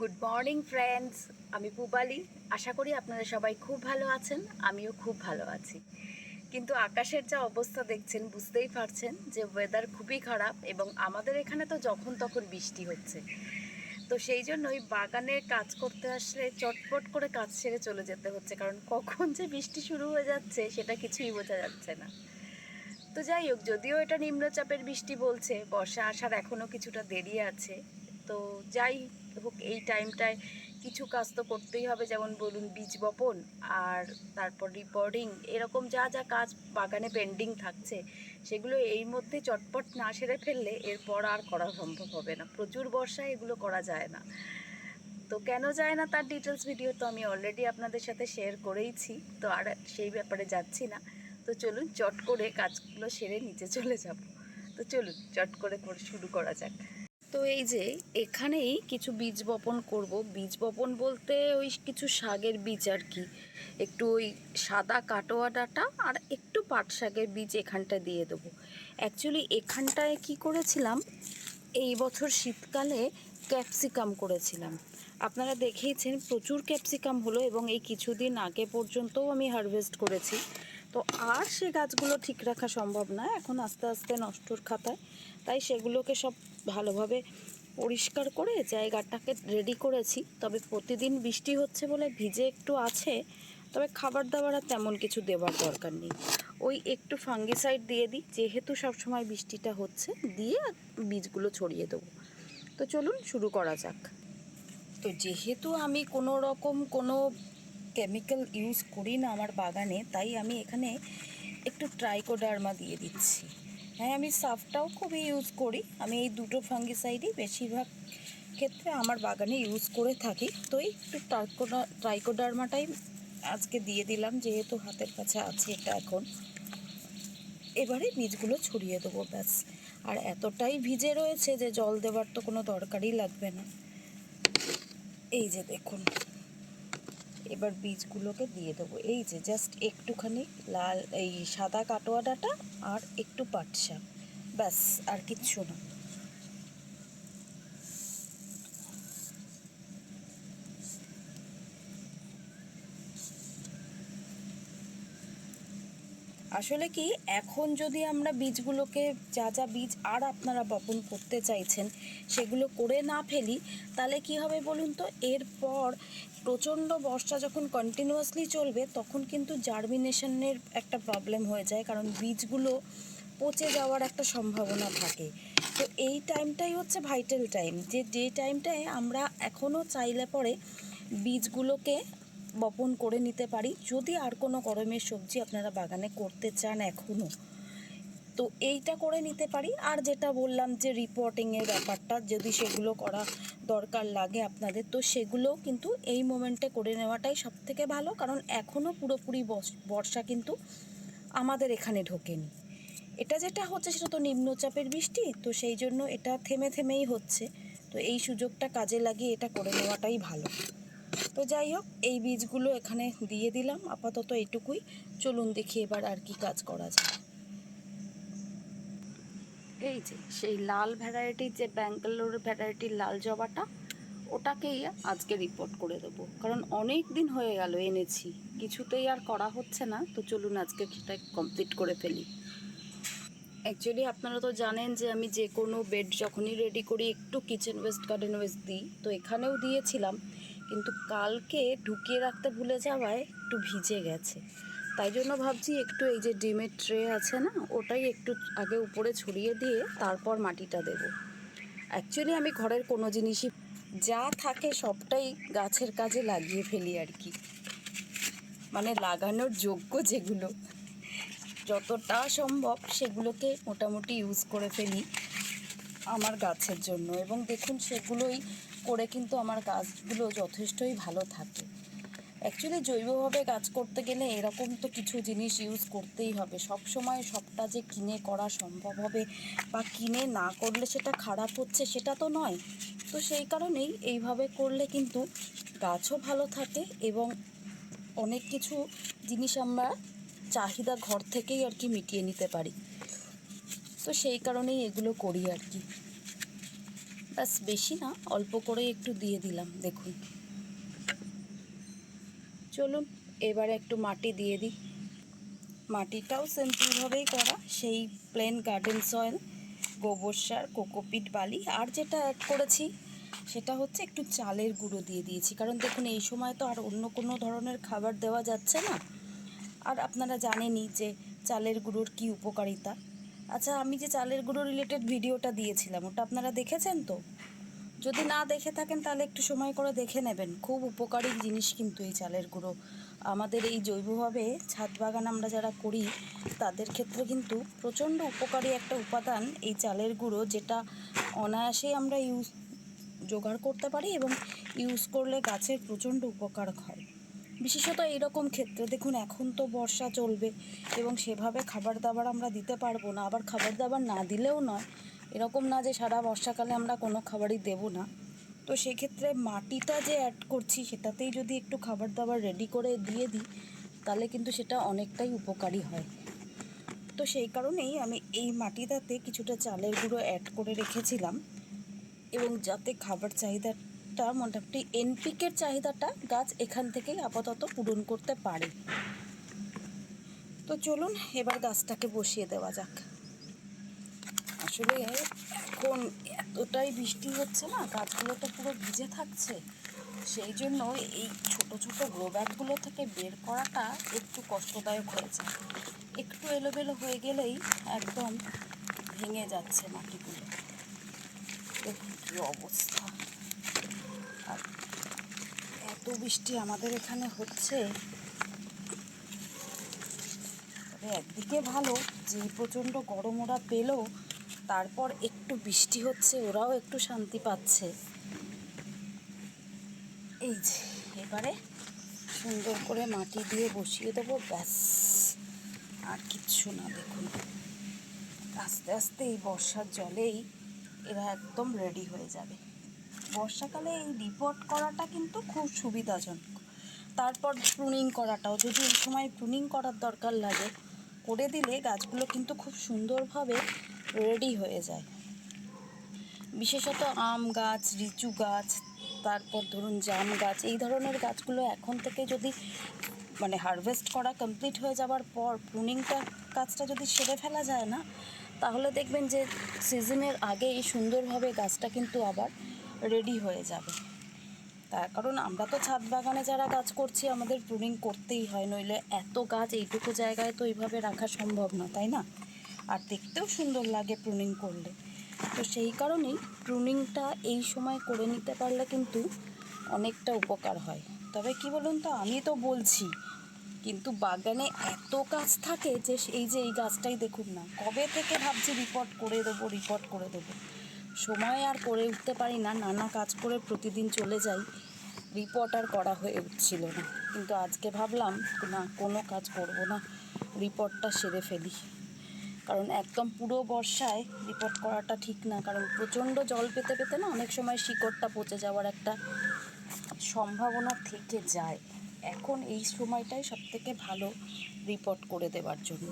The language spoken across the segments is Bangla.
গুড মর্নিং ফ্রেন্ডস আমি পুবালি। আশা করি আপনারা সবাই খুব ভালো আছেন, আমিও খুব ভালো আছি। কিন্তু আকাশের যা অবস্থা দেখছেন, বুঝতেই পারছেন যে ওয়েদার খুবই খারাপ এবং আমাদের এখানে তো যখন তখন বৃষ্টি হচ্ছে। তো সেই জন্যই বাগানে কাজ করতে আসলে চটপট করে কাজ সেরে চলে যেতে হচ্ছে, কারণ কখন যে বৃষ্টি শুরু হয়ে যাচ্ছে সেটা কিছুই বোঝা যাচ্ছে না। তো যাই হোক, যদিও এটা নিম্নচাপের বৃষ্টি বলছে, বর্ষা আসার এখনও কিছুটা দেরি আছে। তো যাই হোক, এই টাইমটায় কিছু কাজ তো করতেই হবে, যেমন বলুন বীজ বপন আর তারপর রিপোর্টিং এরকম যা যা কাজ বাগানে পেন্ডিং থাকছে, সেগুলো এই মধ্যে চটপট না সেরে ফেললে এরপর আর করা সম্ভব হবে না। প্রচুর বর্ষায় এগুলো করা যায় না। তো কেন যায় না তার ডিটেলস ভিডিও তো আমি অলরেডি আপনাদের সাথে শেয়ার করেইছি, তো আর সেই ব্যাপারে যাচ্ছি না। তো চলুন চট করে কাজগুলো সেরে নিচে চলে যাব। তো চলুন চট করে করে শুরু করা যাক। তো এই যে এখানেই কিছু বীজ বপন করব। বীজ বপন বলতে ওই কিছু শাকের বীজ আর কি। একটু ওই সাদা কাটোয়া ডাঁটা আর একটু পাট শাকের বীজ এখানটা দিয়ে দেবো। অ্যাকচুয়ালি এখানটায় কি করেছিলাম? এই বছর শীতকালে ক্যাপসিকাম করেছিলাম। আপনারা দেখেইছেন প্রচুর ক্যাপসিকাম হলো এবং এই কিছুদিন আগে পর্যন্তও আমি হারভেস্ট করেছি। তো আর সে গাছগুলো ঠিক রাখা সম্ভব না, এখন আস্তে আস্তে নষ্টর খাতায়। তাই সেগুলোকে সব ভালোভাবে পরিষ্কার করে জায়গাটাকে রেডি করেছি। তবে প্রতিদিন বৃষ্টি হচ্ছে বলে ভিজে একটু আছে, তবে খাবার দাবার আর তেমন কিছু দেওয়ার দরকার নেই। ওই একটু ফাঙ্গিসাইড দিয়ে দিই, যেহেতু সবসময় বৃষ্টিটা হচ্ছে, দিয়ে বীজগুলো ছড়িয়ে দেবো। তো চলুন শুরু করা যাক। তো যেহেতু আমি কোনো রকম কোনো কেমিক্যাল ইউজ করি না আমার বাগানে, তাই আমি এখানে একটু ট্রাইকোডার্মা দিয়ে দিচ্ছি। হ্যাঁ আমি সাফটাও খুবই ইউজ করি। আমি এই দুটো ফাঙ্গিসাইডই বেশিরভাগ ক্ষেত্রে আমার বাগানে ইউজ করে থাকি। তো একটু ট্রাইকোডা ট্রাইকোডার্মাটাই আজকে দিয়ে দিলাম, যেহেতু হাতের কাছে আছে এটা এখন। এবারে বীজগুলো ছড়িয়ে দেবো, ব্যাস। আর এতটাই ভিজে রয়েছে যে জল দেওয়ার তো কোনো দরকারই লাগবে না। এই যে দেখুন। এবার বীজগুলোকে দিয়ে দেবো। এই যে জাস্ট একটুখানি লাল, এই সাদা কাটোয়া ডাঁটা আর একটু পাট শাক ব্যাস, আর কিচ্ছু না। আসলে কি, এখন যদি আমরা বীজগুলোকে, যা যা বীজ আর আপনারা বপন করতে চাইছেন, সেগুলো করে না ফেলি, তাহলে কি হবে বলুন তো? এরপর প্রচণ্ড বর্ষা যখন কন্টিনিউয়াসলি চলবে, তখন কিন্তু জার্মিনেশনের একটা প্রবলেম হয়ে যায়, কারণ বীজগুলো পচে যাওয়ার একটা সম্ভাবনা থাকে। তো এই টাইমটাই হচ্ছে ভাইটাল টাইম যে যে টাইমটায় আমরা এখনও চাইলে পরে বীজগুলোকে বপন করে নিতে পারি। যদি আর কোনো গরমের সবজি আপনারা বাগানে করতে চান এখনও তো এইটা করে নিতে পারি। আর যেটা বললাম যে রিপোর্টিংয়ের ব্যাপারটা, যদি সেগুলো করা দরকার লাগে আপনাদের, তো সেগুলোও কিন্তু এই মোমেন্টে করে নেওয়াটাই সব থেকে ভালো। কারণ এখনও পুরোপুরি বর্ষা কিন্তু আমাদের এখানে ঢোকেনি। এটা যেটা হচ্ছে সেটা তো নিম্নচাপের বৃষ্টি, তো সেই জন্য এটা থেমে থেমেই হচ্ছে। তো এই সুযোগটা কাজে লাগিয়ে এটা করে নেওয়াটাই ভালো। তো যাই হোক, এই বীজগুলো এখানে দিয়ে দিলাম। আপাতত এইটুকুই। চলুন দেখি এবার আর কি কাজ করা যায়। এই যে, সেই লাল ভ্যারাইটির যে ব্যাঙ্গালোর ভ্যারাইটির লাল জবাটা, ওটাকেই আজকে রিপোর্ট করে দেবো। কারণ অনেক দিন হয়ে গেল এনেছি, কিছুতেই আর করা হচ্ছে না, তো চলুন আজকে সেটা কমপ্লিট করে ফেলি। অ্যাকচুয়ালি আপনারা তো জানেন যে আমি যে কোনো বেড যখনই রেডি করি, একটু কিচেন ওয়েস্ট গার্ডেন ওয়েস্ট দিই, তো এখানেও দিয়েছিলাম, কিন্তু কালকে ঢুকিয়ে রাখতে ভুলে যাওয়ায় একটু ভিজে গেছে। তাই জন্য ভাবছি একটু এই যে ডিমের ট্রে আছে না, ওটাই একটু আগে উপরে ছড়িয়ে দিয়ে তারপর মাটিটা দেব। অ্যাকচুয়ালি আমি ঘরের কোনো জিনিসই, যা থাকে সবটাই গাছের কাজে লাগিয়ে ফেলি আর কি। মানে লাগানোর যোগ্য যেগুলো, যতটা সম্ভব সেগুলোকে মোটামুটি ইউজ করে ফেলি আমার গাছের জন্য। এবং দেখুন সেগুলোই করে কিন্তু আমার গাছগুলো যথেষ্টই ভালো থাকে। অ্যাকচুয়ালি জৈবভাবে গাছ করতে গেলে এরকম তো কিছু জিনিস ইউজ করতেই হবে। সব সময় সবটা যে কিনে করা সম্ভব হবে বা কিনে না করলে সেটা খারাপ হচ্ছে সেটা তো নয়। তো সেই কারণেই এইভাবে করলে কিন্তু গাছও ভালো থাকে এবং অনেক কিছু জিনিস আমরা চাহিদা ঘর থেকেই আর কি মিটিয়ে নিতে পারি। তো সেই কারণেই এগুলো করি আর কি। ব্যাস, বেশি না, অল্প করে একটু দিয়ে দিলাম, দেখুন। চলুন, এবারে একটু মাটি দিয়ে দিই। মাটিটাও সিম্পলভাবেই করা। সেই প্লেন গার্ডেন সয়েল গোবর সার, কোকোপিট বালি, আর যেটা অ্যাড করেছি, সেটা হচ্ছে একটু চালের গুঁড়ো দিয়ে দিয়েছি। কারণ দেখুন, এই সময় তো আর অন্য কোনো ধরনের খাবার দেওয়া যাচ্ছে না। আর আপনারা জানেনই যে চালের গুঁড়োর কি উপকারিতা। আচ্ছা আমি যে চালের গুঁড়ো রিলেটেড ভিডিওটা দিয়েছিলাম, ওটা আপনারা দেখেছেন তো? যদি না দেখে থাকেন, তাহলে একটু সময় করে দেখে নেবেন। খুব উপকারী জিনিস কিন্তু এই চালের গুঁড়ো। আমাদের এই জৈবভাবে ছাদ বাগান আমরা যারা করি, তাদের ক্ষেত্রে কিন্তু প্রচণ্ড উপকারী একটা উপাদান এই চালের গুঁড়ো, যেটা অনায়াসেই আমরা ইউজ, জোগাড় করতে পারি এবং ইউজ করলে গাছের প্রচণ্ড উপকার হয়। বিশেষত এইরকম ক্ষেত্রে দেখুন, এখন তো বর্ষা চলবে এবং সেভাবে খাবার দাবার আমরা দিতে পারব না। আবার খাবার দাবার না দিলেও নয় এরকম না যে সারা বর্ষাকালে আমরা কোনো খাবারই দেবো না। তো সেক্ষেত্রে মাটিটা যে অ্যাড করছি, সেটাতেই যদি একটু খাবার দাবার রেডি করে দিয়ে দিই, তাহলে কিন্তু সেটা অনেকটাই উপকারী হয়। তো সেই কারণেই আমি এই মাটিটাতে কিছুটা চালের গুঁড়ো অ্যাড করে রেখেছিলাম এবং যাতে খাবার চাহিদাটা মোটামুটি এনপিকের চাহিদাটা গাছ এখান থেকেই আপাতত পূরণ করতে পারে। তো চলুন এবার গাছটাকে বসিয়ে দেওয়া যাক। আসলে এখন এতটাই বৃষ্টি হচ্ছে না গাছগুলো তো পুরো ভিজে থাকছে। সেই জন্য এই ছোট ছোট গ্রো ব্যাগগুলো থেকে বের করাটা একটু কষ্টদায়ক হয়েছে। একটু এলোমেলো হয়ে গেলেই একদম ভেঙে যাচ্ছে মাটিগুলো। দেখুন কী অবস্থা। আর এত বৃষ্টি আমাদের এখানে হচ্ছে। একদিকে ভালো, যে প্রচণ্ড গরম ওরা পেল তারপর একটু বৃষ্টি হচ্ছে, ওরাও একটু শান্তি পাচ্ছে। এই যে, এবারে সুন্দর করে মাটি দিয়ে বসিয়ে দেবো, ব্যাস। আর কিচ্ছু না, দেখুন। আস্তে আস্তে এই বর্ষার জলেই এরা একদম রেডি হয়ে যাবে। বর্ষাকালে এই রিপোর্ট করাটা কিন্তু খুব সুবিধাজনক। তারপর প্রুনিং করাটাও, যদি এই সময় প্রুনিং করার দরকার লাগে, করে দিলে গাছগুলো কিন্তু খুব সুন্দরভাবে রেডি হয়ে যায়। বিশেষত আম গাছ, লিচু গাছ, তারপর ধরুন জাম গাছ, এই ধরনের গাছগুলো এখন থেকে যদি মানে হারভেস্ট করা কমপ্লিট হয়ে যাওয়ার পর প্রুনিংটা কাজটা যদি সেরে ফেলা যায় না, তাহলে দেখবেন যে সিজনের আগেই সুন্দরভাবে গাছটা কিন্তু আবার রেডি হয়ে যাবে। তার কারণ আমরা তো ছাদ বাগানে যারা গাছ করছি, আমাদের প্রুনিং করতেই হয়, নইলে এত গাছ এইটুকু জায়গায় তো এইভাবে রাখা সম্ভব না, তাই না? আর দেখতেও সুন্দর লাগে প্রুনিং করলে। তো সেই কারণেই প্রুনিংটা এই সময় করে নিতে পারলে কিন্তু অনেকটা উপকার হয়। তবে কি বলুন তো, আমি তো বলছি, কিন্তু বাগানে এত গাছ থাকে যে এই যে এই গাছটাই দেখুন না, কবে থেকে ভাবছি রিপোর্ট করে দেবো রিপোর্ট করে দেবো। সময় আর করে উঠতে পারি না, নানা কাজ করে প্রতিদিন চলে যাই রিপোর্ট আর করা হয়ে উঠছিল না। কিন্তু আজকে ভাবলাম, না, কোনো কাজ করব না রিপোর্টটা সেরে ফেলি। কারণ একদম পুরো বর্ষায় রিপোর্ট করাটা ঠিক না। কারণ প্রচণ্ড জল পেতে পেতে না অনেক সময় শিকড়টা পচে যাওয়ার একটা সম্ভাবনা থেকে যায়। এখন এই সময়টাই সব থেকে ভালো রিপোর্ট করে দেওয়ার জন্য।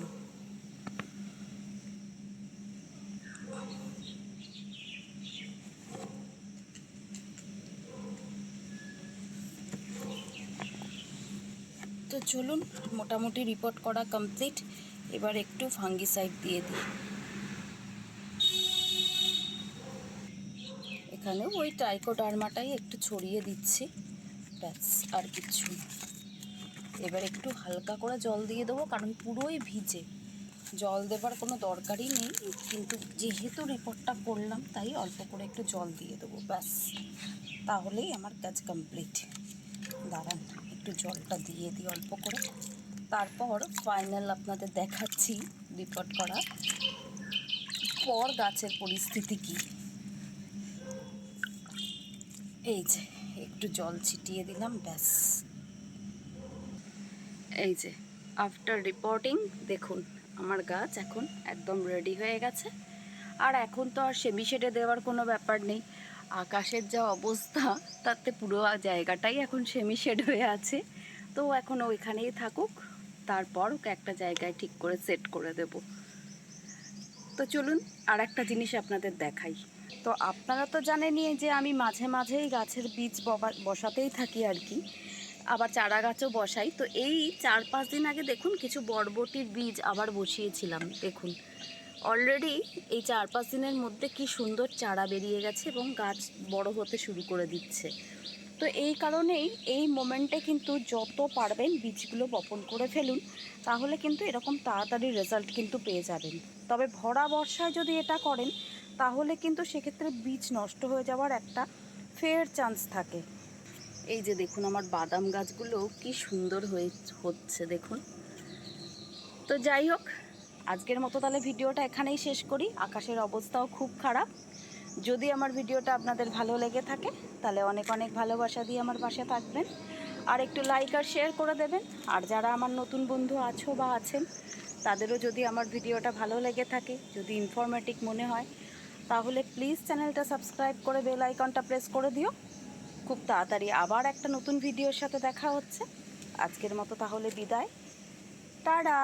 তো চলুন, মোটামুটি রিপোর্ট করা কমপ্লিট এবার একটু ফাঙ্গিসাইড দিয়ে দিই। এখানেও ওই ট্রাইকোডার্মাটাই একটু ছড়িয়ে দিচ্ছি। ব্যাস, আর কিচ্ছু এবার একটু হালকা করে জল দিয়ে দেবো, কারণ পুরোই ভিজে। জল দেবার কোনো দরকারই নেই, কিন্তু যেহেতু রিপোর্টটা করলাম, তাই অল্প করে একটু জল দিয়ে দেবো। ব্যাস, তাহলেই আমার কাজ কমপ্লিট। দাঁড়ান, একটু জলটা দিয়ে দিই অল্প করে। তারপর ফাইনাল আপনাদের দেখাচ্ছি রিপোর্ট করা। পর গাছের পরিস্থিতি কি? এই যে, একটু জল ছিটিয়ে দিলাম, ব্যাস। এই যে আফটার রিপোর্টিং দেখুন, আমার গাছ এখন একদম রেডি হয়ে গেছে। আর এখন তো আর সেমি শেডে দেওয়ার কোনো ব্যাপার নেই। আকাশের যা অবস্থা, তাতে পুরো জায়গাটাই এখন সেমি শেড হয়ে আছে। তো এখন ওইখানেই থাকুক। তারপর ওকে একটা জায়গায় ঠিক করে সেট করে দেব। তো চলুন আর একটা জিনিস আপনাদের দেখাই। তো আপনারা তো জানেনই যে আমি মাঝে মাঝেই গাছের বীজ বসাতেই থাকি আর কি, আবার চারা গাছও বসাই। তো এই চার পাঁচ দিন আগে দেখুন কিছু বরবটির বীজ আবার বসিয়েছিলাম, দেখুন। অলরেডি এই চার পাঁচ দিনের মধ্যে কি সুন্দর চারা বেরিয়ে গেছে এবং গাছ বড় হতে শুরু করে দিচ্ছে। তো এই কারণেই এই মোমেন্টে কিন্তু যত পারবেন বীজগুলো বপন করে ফেলুন, তাহলে কিন্তু এরকম তাড়াতাড়ি রেজাল্ট কিন্তু পেয়ে যাবেন। তবে ভরা বর্ষায় যদি এটা করেন, তাহলে কিন্তু সেক্ষেত্রে বীজ নষ্ট হয়ে যাওয়ার একটা ফেয়ার চান্স থাকে। এই যে দেখুন আমার বাদাম গাছগুলো কি সুন্দর হয়ে হচ্ছে দেখুন। তো যাই হোক, আজকের মতো তাহলে ভিডিওটা এখানেই শেষ করি। আকাশের অবস্থাও খুব খারাপ। যদি আমার ভিডিওটা আপনাদের ভালো লেগে থাকে, তাহলে অনেক অনেক ভালোবাসা দিয়ে আমার পাশে থাকবেন। আর একটু লাইক আর শেয়ার করে দেবেন। আর যারা আমার নতুন বন্ধু আছো বা আছেন, তাদেরও যদি আমার ভিডিওটা ভালো লেগে থাকে, যদি ইনফরমেটিভ মনে হয়, তাহলে প্লিজ চ্যানেলটা সাবস্ক্রাইব করে বেল আইকনটা প্রেস করে দিও। খুব তাড়াতাড়ি আবার একটা নতুন ভিডিওর সাথে দেখা হচ্ছে। আজকের মতো তাহলে বিদায়। টাটা!